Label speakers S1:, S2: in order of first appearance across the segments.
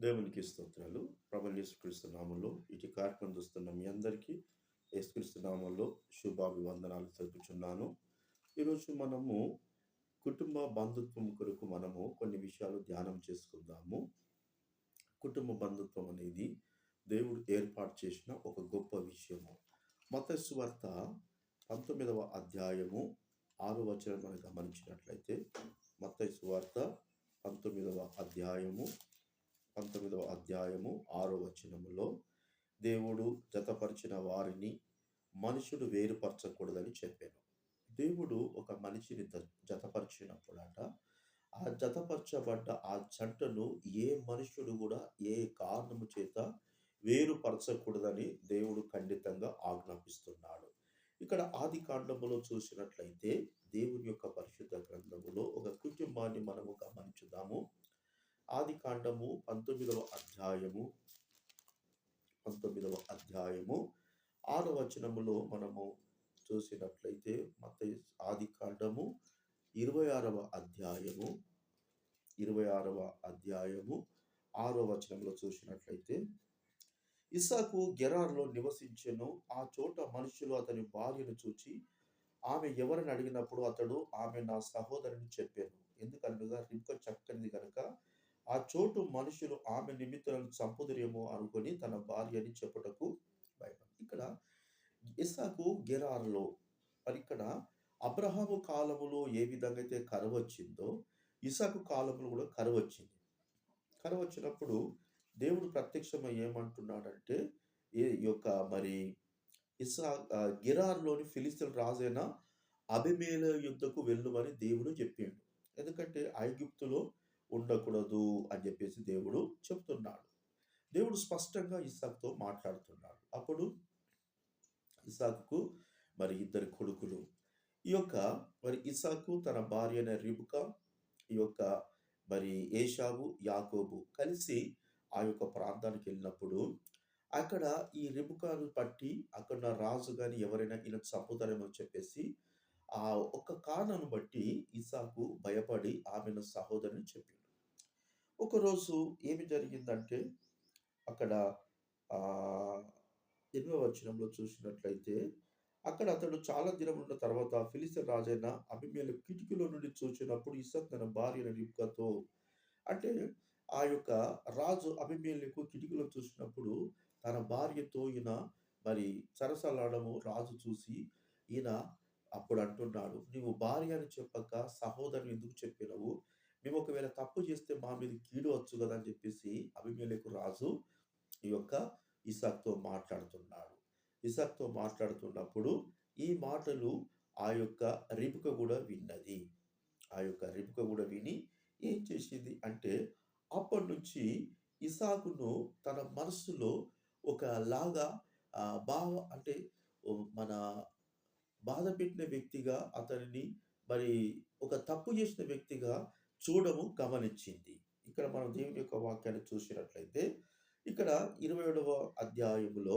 S1: దేవునికి స్తోత్రాలు. ప్రభు యేసుక్రీస్తు నామంలో ఇటు కార్యక్రమం చూస్తున్న మీ అందరికీ యేసుక్రీస్తు నామంలో శుభాభివందనాలు తెలుపుచున్నాను. ఈరోజు మనము కుటుంబ బంధుత్వం కొరకు మనము కొన్ని విషయాలు ధ్యానం చేసుకుందాము. కుటుంబ బంధుత్వం అనేది దేవుడు ఏర్పాటు చేసిన ఒక గొప్ప విషయము. మతస్వార్త పంతొమ్మిదవ అధ్యాయము ఆరు వచనం మనం గమనించినట్లయితే మత్తయి వార్త పంతొమ్మిదవ అధ్యాయము పంతొమ్మిదవ అధ్యాయము ఆరో వచనములో దేవుడు జతపరిచిన వారిని మనుషుడు వేరుపరచకూడదని చెప్పాను. దేవుడు ఒక మనిషిని జతపరిచినప్పుడట ఆ జతపరచబడ్డ ఆ జంటను ఏ మనుషుడు కూడా ఏ కారణము చేత వేరుపరచకూడదని దేవుడు ఖండితంగా ఆజ్ఞాపిస్తున్నాడు. ఇక్కడ ఆది కాండములో చూసినట్లయితే దేవుని యొక్క పరిశుద్ధ గ్రంథములో ఒక కుటుంబాన్ని మనము గమనించుదాము. ఆది కాండము పంతొమ్మిదవ అధ్యాయము. పంతొమ్మిదవ అధ్యాయము. ఆరో వచనములో మనము చూసినట్లయితే మత ఆది కాండము ఇరవై ఆరవ అధ్యాయము. ఇరవై ఆరవ అధ్యాయము ఆరో వచనంలో చూసినట్లయితే ఇసాకు గెరార్లో నివసించెను. ఆ చోట మనుషులు అతని భార్యను చూచి ఆమె ఎవరిని అడిగినప్పుడు అతడు ఆమె నా సహోదరుని చెప్పాను. ఎందుకనగా రిబ్క చక్కనిది కనుక ఆ చోటు మనుషులు ఆమె నిమిత్తం చంపుదురేమో అనుకుని తన భార్యని చెప్పుటకు భయపడి ఇక్కడ ఇసాకు గెరార్లో మరి ఇక్కడ అబ్రహాము కాలములో ఏ విధంగా అయితే కరువు వచ్చిందో ఇసాకు కాలంలో కూడా కరువు వచ్చింది. కరువు వచ్చినప్పుడు దేవుడు ప్రత్యక్షమై ఏమంటున్నాడంటే ఏ ఈ యొక్క మరి ఇసా గిరార్లోని ఫిలిస్తీన్ రాజైన అభిమేల యుద్ధకు వెళ్ళుమని దేవుడు చెప్పిండు. ఎందుకంటే ఐగుప్తులో ఉండకూడదు అని చెప్పేసి దేవుడు చెప్తున్నాడు. దేవుడు స్పష్టంగా ఇసాకుతో మాట్లాడుతున్నాడు. అప్పుడు ఇసాకుకు మరి ఇద్దరు కొడుకులు. ఈ యొక్క మరి ఇసాకు తన భార్య అయిన రిబుక ఈ యొక్క మరి ఏషావు యాకోబు కలిసి ఆ యొక్క ప్రాంతానికి వెళ్ళినప్పుడు అక్కడ ఈ రిబుకాను పట్టి అక్కడ రాజు కానీ ఎవరైనా ఈయన చంపుతారేమో చెప్పేసి ఆ ఒక్క కారణాన్ని బట్టి ఇసాకు భయపడి ఆమెను సహోదరుని చెప్పింది ఒకరోజు ఏమి జరిగిందంటే అక్కడ ఆ ఎనిమిదవ వచనంలో చూసినట్లయితే అక్కడ అతడు చాలా దినం ఉన్న తర్వాత ఫిలిస్తీన్ రాజైన అభిమేలు కిటికీలో నుండి చూసినప్పుడు ఇసాక్ తన భార్య రిప్కతో అంటే ఆ యొక్క రాజు అభిమేలకు కిటికీలో చూసినప్పుడు తన భార్యతో ఈయన మరి సరసలాడము రాజు చూసి ఈయన అప్పుడు అంటున్నాడు నీవు భార్య అని చెప్పక సహోదరుని ఎందుకు చెప్పినవు? మేము ఒకవేళ తప్పు చేస్తే మా మీద కీడు వచ్చు కదా అని చెప్పేసి అభిమేలకు రాజు ఈ యొక్క ఇసాక్తో మాట్లాడుతున్నాడు. ఇసాక్తో మాట్లాడుతున్నప్పుడు ఈ మాటలు ఆ యొక్క రిపుక కూడా విన్నది. ఆ యొక్క రిపుక కూడా విని ఏం చేసింది అంటే అప్పటి నుంచి ఇసాకును తన మనస్సులో ఒక లాగా ఆ, అంటే మన బాధ పెట్టిన వ్యక్తిగా అతనిని మరి ఒక తప్పు చేసిన వ్యక్తిగా చూడము గమనించింది. ఇక్కడ మనం దేవుని యొక్క వాక్యాన్ని చూసినట్లయితే ఇక్కడ ఇరవై ఏడవ అధ్యాయములో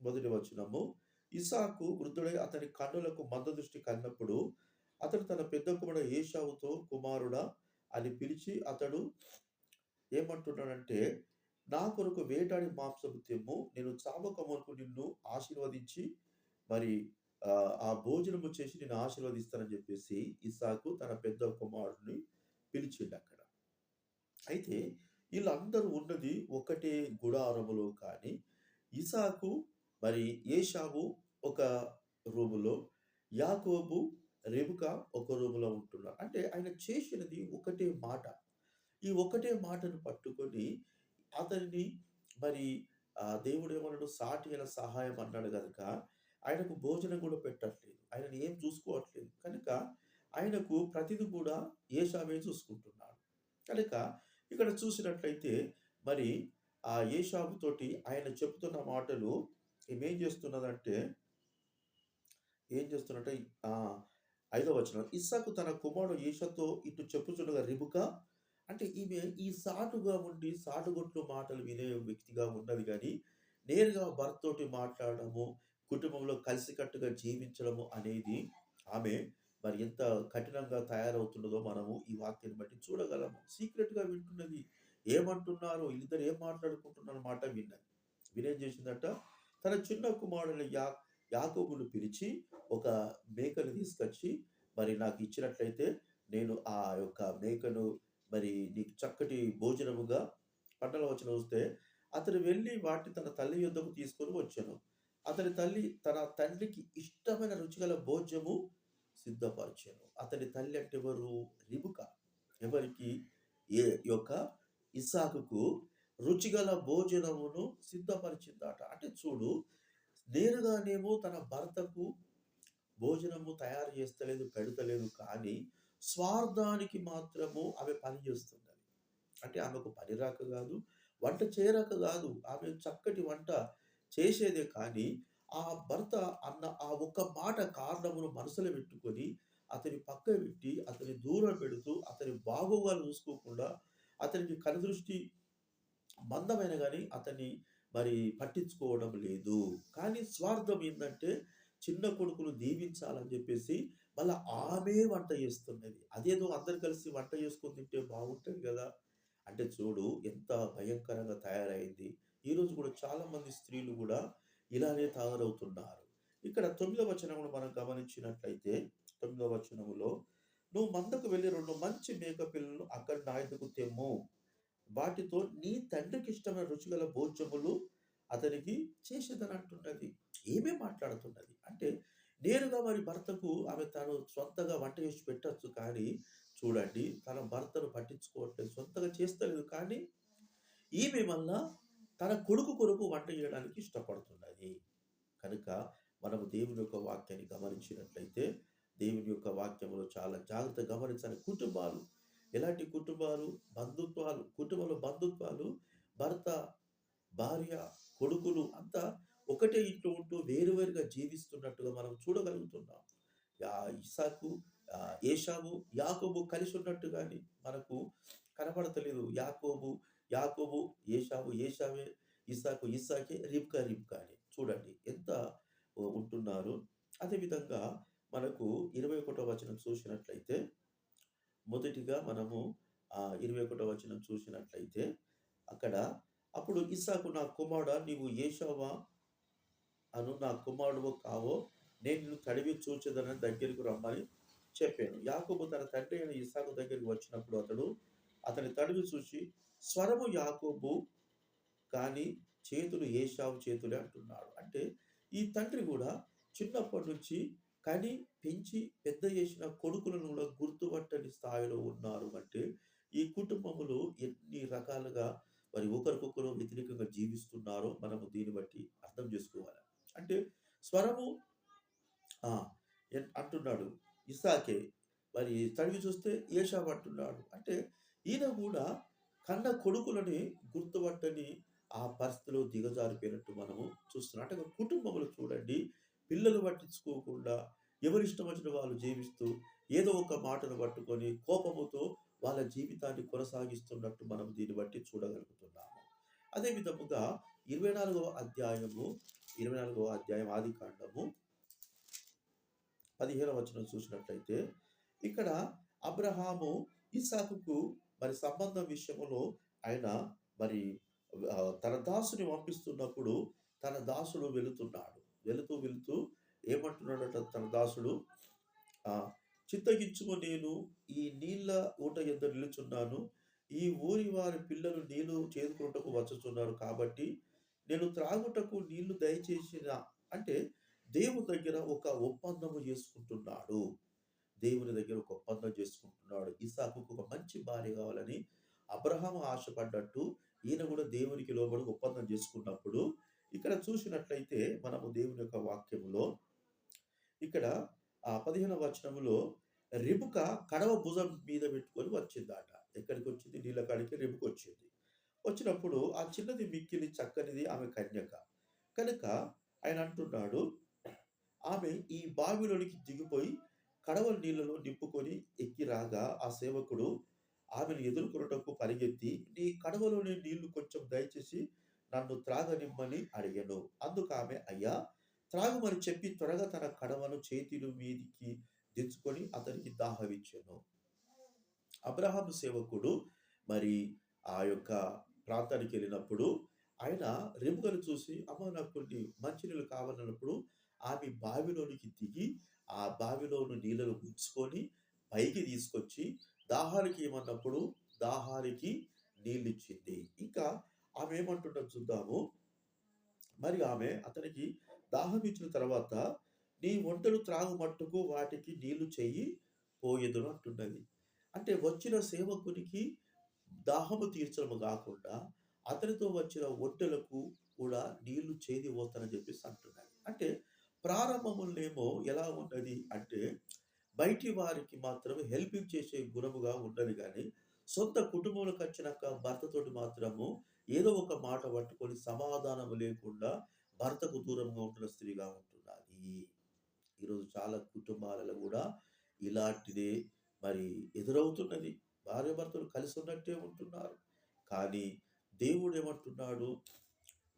S1: మొదటి వచనము ఇసాకు వృద్ధుడై అతని కన్నులకు మంద దృష్టి కన్నప్పుడు అతడు తన పెద్ద కుమారుడు ఏషావుతో కుమారుడా అని పిలిచి అతడు ఏమంటున్నాడంటే నా కొరకు వేటాడి మాంసము తెమ్ము నేను చావక మునుపు నిన్ను ఆశీర్వదించి మరి ఆ, ఆ భోజనము చేసి నేను ఆశీర్వదిస్తానని చెప్పేసి ఇసాకు తన పెద్ద కుమారుడిని పిలిచిండు అక్కడ అయితే వీళ్ళందరూ ఉన్నది ఒకటే గుడారములో కానీ ఇసాకు మరి ఏషావు ఒక రూములో యాకోబు రెబుక ఒక రూములో ఉంటున్నారు. అంటే ఆయన చేసినది ఒకటే మాట. ఈ ఒకటే మాటను పట్టుకొని అతనిని మరి దేవుడు ఏమన్నాడు? సాటి అయిన సహాయం అన్నాడు కనుక ఆయనకు భోజనం కూడా పెట్టట్లేదు. ఆయనని ఏం చూసుకోవట్లేదు. కనుక ఆయనకు ప్రతిది కూడా ఏషావే చూసుకుంటున్నాడు. కనుక ఇక్కడ చూసినట్లయితే మరి ఆ ఏషాబుతోటి ఆయన చెబుతున్న మాటలు ఏమేం చేస్తున్నదంటే ఏం చేస్తున్నట్టే ఐదో వచ్చిన వచనం. ఇస్సాకు తన కుమారుడు ఈషతో ఇటు చెప్పుచుండగా రిబుక అంటే ఈమె ఈ సాటుగా ఉండి సాటుగొట్లు మాటలు వినే వ్యక్తిగా ఉన్నది కానీ నేరుగా భర్తతోటి మాట్లాడడము కుటుంబంలో కలిసికట్టుగా జీవించడము అనేది ఆమె మరి ఎంత కఠినంగా తయారవుతున్నదో మనము ఈ వాక్యాన్ని బట్టి చూడగలము. సీక్రెట్గా వింటున్నది ఏమంటున్నారు వీళ్ళిద్దరు ఏం మాట్లాడుకుంటున్నారు మాట విన్నది. వినేం చేసిందట? తన చిన్న కుమారుడు యా యాకోబును పిలిచి ఒక మేకను తీసుకొచ్చి మరి నాకు ఇచ్చినట్లయితే నేను ఆ యొక్క మేకను మరి నీకు చక్కటి భోజనముగా పంటల వచ్చిన వస్తే అతను వెళ్ళి వాటిని తన తల్లి యుద్ధకు తీసుకొని వచ్చాను. అతని తల్లి తన తండ్రికి ఇష్టమైన రుచిగల భోజ్యము సిద్ధపరిచాను అతని తల్లి అంటే ఎవరు? రిబుక. ఎవరికి? ఏ యొక్క ఇసాకుకు రుచిగల భోజనమును సిద్ధపరిచిందట. అంటే చూడు నేరుగానేమో తన భర్తకు భోజనము తయారు చేస్తలేదు పెడతలేదు కానీ స్వార్థానికి మాత్రము ఆమె పని చేస్తున్నది అంటే ఆమెకు పని రాక కాదు వంట చేయరాక కాదు ఆమె చక్కటి వంట చేసేదే కానీ ఆ భర్త అన్న ఆ ఒక్క మాట కారణమును మనసులో పెట్టుకొని అతని పక్క పెట్టి అతని దూరం పెడుతూ అతని బాగోగాలు చూసుకోకుండా అతనికి కనుదృష్టి మందమైన కానీ అతన్ని మరి పట్టించుకోవడం లేదు. కానీ స్వార్థం ఏంటంటే చిన్న కొడుకును దీవించాలని చెప్పేసి మళ్ళీ ఆమె వంట చేస్తున్నది. అదేదో అందరు కలిసి వంట చేసుకొని తింటే బాగుంటుంది కదా. అంటే చూడు ఎంత భయంకరంగా తయారైంది. ఈరోజు కూడా చాలామంది స్త్రీలు కూడా ఇలానే తయారవుతున్నారు. ఇక్కడ తొమ్మిదవ వచనమును మనం గమనించినట్లయితే తొమ్మిదవ వచనములో నువ్వు మందకు వెళ్ళి రెండు మంచి మేక పిల్లలను అక్కడ నా తెమ్ము. వాటితో నీ తండ్రికి ఇష్టమైన రుచిగల భోజములు అతనికి చేసేదని అంటున్నది ఏమే మాట్లాడుతున్నది? అంటే నేరుగా మరి భర్తకు ఆమె తను సొంతగా వంట చేసి పెట్టచ్చు కానీ చూడండి తన భర్తను పట్టించుకోవట్లేదు సొంతగా చేస్తలేదు కానీ ఈమె వల్ల తన కొడుకు కొరకు వంట చేయడానికి ఇష్టపడుతున్నది. కనుక మనము దేవుని యొక్క వాక్యాన్ని గమనించినట్లయితే దేవుని యొక్క వాక్యంలో చాలా జాగ్రత్త గమనించాలి. కుటుంబాలు ఎలాంటి కుటుంబాలు? బంధుత్వాలు కుటుంబంలో బంధుత్వాలు భర్త భార్య కొడుకులు అంతా ఒకటే ఇంట్లో ఉంటూ వేరువేరుగా జీవిస్తున్నట్టుగా మనం చూడగలుగుతున్నాం. ఇసాకు ఏషాము యాకోబు కలిసి ఉన్నట్టు కానీ మనకు కనబడతలేదు. యాకోబు యాకోబు ఏషావు ఏషావే ఇసాకు ఇసాకే రిబ్కా రిబ్కా అని చూడండి ఎంత ఉంటున్నారు. అదేవిధంగా మనకు ఇరవై ఒకటో వచనం చూసినట్లయితే మొదటిగా మనము ఆ ఇరవై ఒకటో వచనం చూసినట్లయితే అక్కడ అప్పుడు ఇసాకు నా కుమారుడా నీవు ఏషావా? అను నా కుమారుడు కావో? నేను నిన్ను తడివి చూచేదనని దగ్గరికి రమ్మని చెప్పాను. యాకోబు తన తండ్రి అయిన ఇసాకు దగ్గరికి వచ్చినప్పుడు అతడు అతని తడివి చూసి స్వరము యాకోబు కానీ చేతులు ఏషావు చేతులే అంటున్నాడు. అంటే ఈ తండ్రి కూడా చిన్నప్పటి నుంచి కని పెంచి పెద్ద చేసిన కొడుకులను కూడా గుర్తుపట్టని స్థాయిలో ఉన్నారు. అంటే ఈ కుటుంబములు ఎన్ని రకాలుగా మరి ఒకరికొకరు వ్యతిరేకంగా జీవిస్తున్నారో మనము దీన్ని బట్టి అర్థం చేసుకోవాలి. అంటే స్వరము అంటున్నాడు ఇసాకే. మరి తడివి చూస్తే ఏషావు అంటున్నాడు. అంటే ఈయన కూడా కన్న కొడుకులని గుర్తుపట్టని ఆ పరిస్థితిలో దిగజారిపోయినట్టు మనము చూస్తున్నాం. అంటే కుటుంబంలో చూడండి పిల్లలు పట్టించుకోకుండా ఎవరి ఇష్టం వచ్చిన వాళ్ళు జీవిస్తూ ఏదో ఒక మాటను పట్టుకొని కోపముతో వాళ్ళ జీవితాన్ని కొనసాగిస్తున్నట్టు మనం దీన్ని బట్టి చూడగలుగుతున్నాము. అదే విధముగా ఇరవై నాలుగవ అధ్యాయము ఇరవై నాలుగవ అధ్యాయం ఆది కాండము పదిహేనవ వచనం చూసినట్లయితే ఇక్కడ అబ్రహాము ఇసాకుకు మరి సంబంధం విషయంలో ఆయన మరి తన దాసుని పంపిస్తున్నప్పుడు తన దాసుడు వెళుతున్నాడు. వెళుతూ వెళుతూ ఏమంటున్నాడట తన దాసుడు? ఆ నేను ఈ నీళ్ళ ఊట ఎద్ద నిలుచున్నాను. ఈ ఊరి వారి పిల్లలు నీళ్ళు చేదుకుంటకు వచ్చుచున్నారు కాబట్టి నేను త్రాగుటకు నీళ్ళు దయచేసిన అంటే దేవుని దగ్గర ఒక ఒప్పందము చేసుకుంటున్నాడు. దేవుని దగ్గర ఒక ఒప్పందం చేసుకుంటున్నాడు. ఇసాకుకు ఒక మంచి భార్య కావాలని అబ్రహాము ఆశపడ్డట్టు ఈయన కూడా దేవునికి లోబడి ఒప్పందం చేసుకున్నప్పుడు ఇక్కడ చూసినట్లయితే మనము దేవుని యొక్క వాక్యములో ఇక్కడ ఆ పదిహేను వచనములో రిబుక కడవ భుజం మీద పెట్టుకొని వచ్చిందట. ఎక్కడికి వచ్చింది? నీళ్ళ కాడికి రిబుకు వచ్చింది. వచ్చినప్పుడు ఆ చిన్నది మిక్కిలి చక్కనిది ఆమె కన్యక. కనుక ఆయన అంటున్నాడు ఆమె ఈ బావిలోనికి దిగిపోయి కడవలు నీళ్ళలో నింపుకొని ఎక్కి రాగా ఆ సేవకుడు ఆమెను ఎదుర్కొనుటకు పరిగెత్తి నీ కడవలోని నీళ్ళు కొంచెం దయచేసి నన్ను త్రాగనిమ్మని అడిగాను. అందుకు ఆమె అయ్యా త్రాగుమని చెప్పి త్వరగా తన కడవను చేతిలు మీదికి దించుకొని అతనికి దాహవిచ్చాను. అబ్రహాం సేవకుడు మరి ఆ యొక్క ప్రాంతానికి వెళ్ళినప్పుడు ఆయన రెముకను చూసి, "అమ్మ నాకు కొన్ని మంచినీళ్ళు కావాలన్నప్పుడు" ఆమె బావిలోనికి దిగి, ఆ బావిలోని నీళ్ళను ముంచుకొని పైకి తీసుకొచ్చి, దాహానికి ఏమన్నప్పుడు దాహానికి నీళ్ళిచ్చింది. ఇంకా ఆమె ఏమంటుందో చూద్దాము. మరి ఆమె అతనికి దాహం ఇచ్చిన తర్వాత, "నీ వంటలు త్రాగు మట్టుకు వాటికి నీళ్ళు చెయ్యి పోయేదును అంటున్నది. అంటే వచ్చిన సేవకునికి దాహము తీర్చడము కాకుండా అతనితో వచ్చిన ఒంటలకు కూడా నీళ్ళు చేది పోతానని చెప్పేసి అంటున్నది. అంటే ప్రారంభములేమో ఎలా ఉన్నది అంటే, బయటి వారికి మాత్రం హెల్పింగ్ చేసే గుణముగా ఉండదు కానీ సొంత కుటుంబంలోకొచ్చినాక భర్తతోటి మాత్రము ఏదో ఒక మాట పట్టుకొని సమాధానం లేకుండా భర్తకు దూరంగా ఉంటున్న స్త్రీగా ఉంటున్నది. ఈరోజు చాలా కుటుంబాలలో కూడా ఇలాంటిదే మరి ఎదురవుతున్నది. భార్యాభర్తలు కలిసున్నట్టే ఉంటున్నారు. కానీ దేవుడు ఏమంటున్నాడు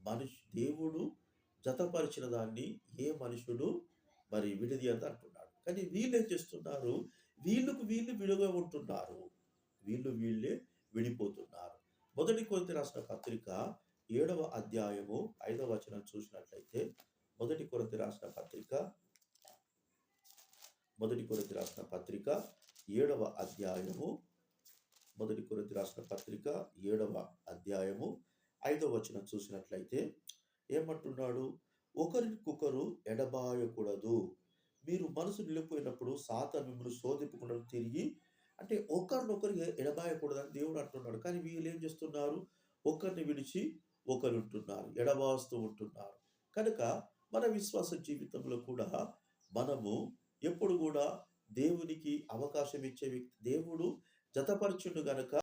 S1: మనిషి దేవుడు జతపరిచిన దాన్ని ఏ మనుషుడు మరి విడదీయద్దు అంటున్నాడు. కానీ వీళ్ళు ఏం చేస్తున్నారు? వీళ్ళకు వీళ్ళు విడుగా ఉంటున్నారు. వీళ్ళు వీళ్ళే విడిపోతున్నారు. మొదటి కొరింత రాసిన పత్రిక ఏడవ అధ్యాయము ఐదవ వచనం చూసినట్లయితే, మొదటి కొరింథీ రాసిన పత్రిక మొదటి కొరింథీ రాసిన పత్రిక ఏడవ అధ్యాయము మొదటి కొరత రాసిన పత్రిక ఏడవ అధ్యాయము ఐదవ వచనం చూసినట్లయితే ఏమంటున్నాడు? "ఒకరికొకరు ఎడబాయకూడదు. మీరు మనసు నిలిపోయినప్పుడు సాత మిమ్మల్ని శోధింపకుండా తిరిగి" అంటే ఒకరినొకరు ఎడబాయకూడదు ఎడబాయకూడదని దేవుడు అంటున్నాడు. కానీ వీళ్ళేం చేస్తున్నారు? ఒకరిని విడిచి ఒకరుంటున్నారు. ఎడబాస్తూ ఉంటున్నారు. కనుక మన విశ్వాస జీవితంలో కూడా మనము ఎప్పుడు కూడా దేవునికి అవకాశం ఇచ్చే వ్యక్తి దేవుడు జతపరచుడు గనక